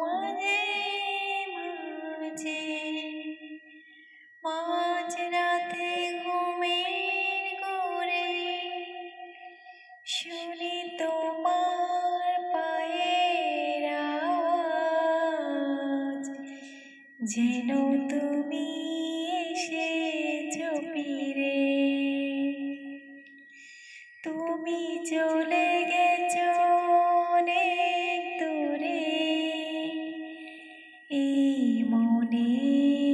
মাঝে মাঝে মাঝ রাতে ঘুমের করে তোমার পায়ের যেন তুমি মনে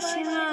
心啊！